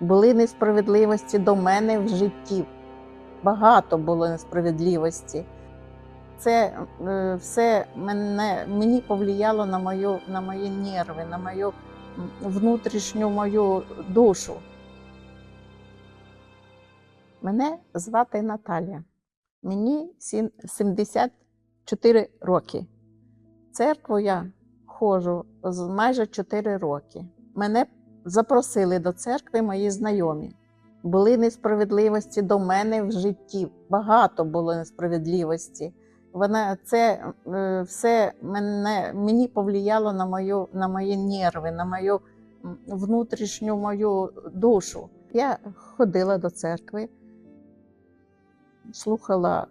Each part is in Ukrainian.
були несправедливості до мене в житті. Багато було несправедливості. Це е, все мене, мені повлияло на, мою, на мої нерви, на мою внутрішню мою душу. Мене звати Наталія. Мені 74 роки. Церкву я ходжу майже 4 роки. Мене запросили до церкви мої знайомі. Були несправедливості до мене в житті. Багато було несправедливості. Вона це е, все мене, мені повлияло на, мою, на мої нерви, на мою внутрішню мою душу. Я ходила до церкви, слухала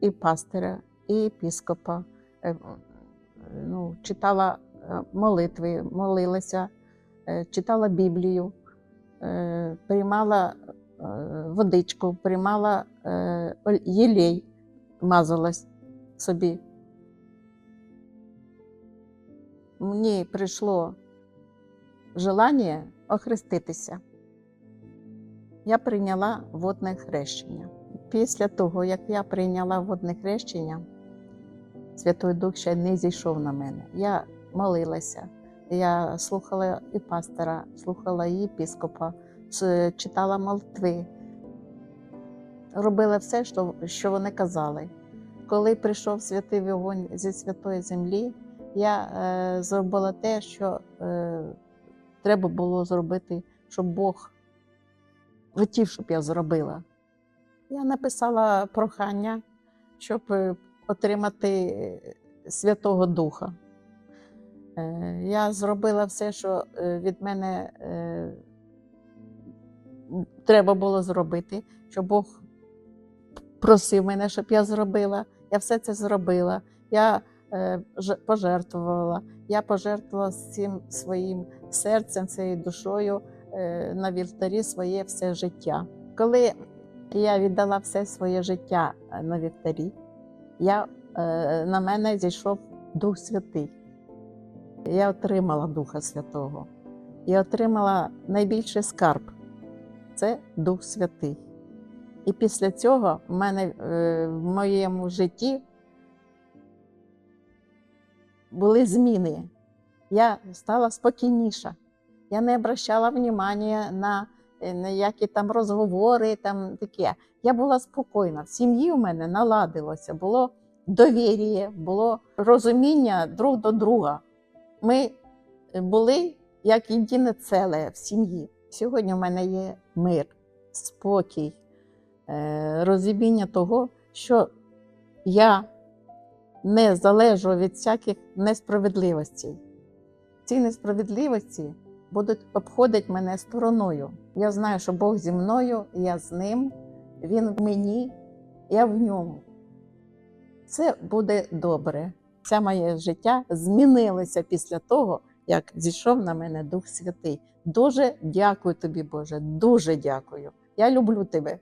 і пастиря, і епіскопа, е, ну, читала е, молитви, молилася, читала Біблію, е, приймала е, водичку, приймала е, єлей, мазалась собі. Мені прийшло желання охреститися. Я прийняла водне хрещення. Після того, як я прийняла водне хрещення, Святой Дух ще не зійшов на мене. Я молилася, я слухала і пастора, слухала і епіскопа, читала молитви, робила все, що, вони казали. Коли прийшов святий вогонь зі святої землі, я е, зробила те, що е, треба було зробити, щоб Бог хотів, щоб я зробила. Я написала прохання, щоб е, отримати е, Святого Духа. Е, Я зробила все, що е, від мене е, треба було зробити, що Бог просив мене, щоб я зробила. Я все це зробила. Я пожертвувала. Я пожертвувала всім своїм серцем, своєю душою на вівтарі своє все життя. Коли я віддала все своє життя на вівтарі, я, на мене зійшов Дух Святий. Я отримала Духа Святого. Я отримала найбільший скарб це Дух Святий. І після цього в мене е, в моєму житті були зміни. Я стала спокійніша. Я не обращала внимання на е, ніякі там розговори, там таке. Я була спокійна. В сім'ї у мене наладилося, було довір'я, було розуміння друг до друга. Ми були як єдине ціле в сім'ї. Сьогодні в мене є мир, спокій, е, розуміння того, що я не залежу від всяких несправедливостей. Ці несправедливості будуть обходити мене стороною. Я знаю, що Бог зі мною, я з ним, Він в мені, я в ньому. Це буде добре. Все моє життя змінилося після того, як зійшов на мене Дух Святий. Дуже дякую тобі, Боже, дуже дякую. Я люблю тебе.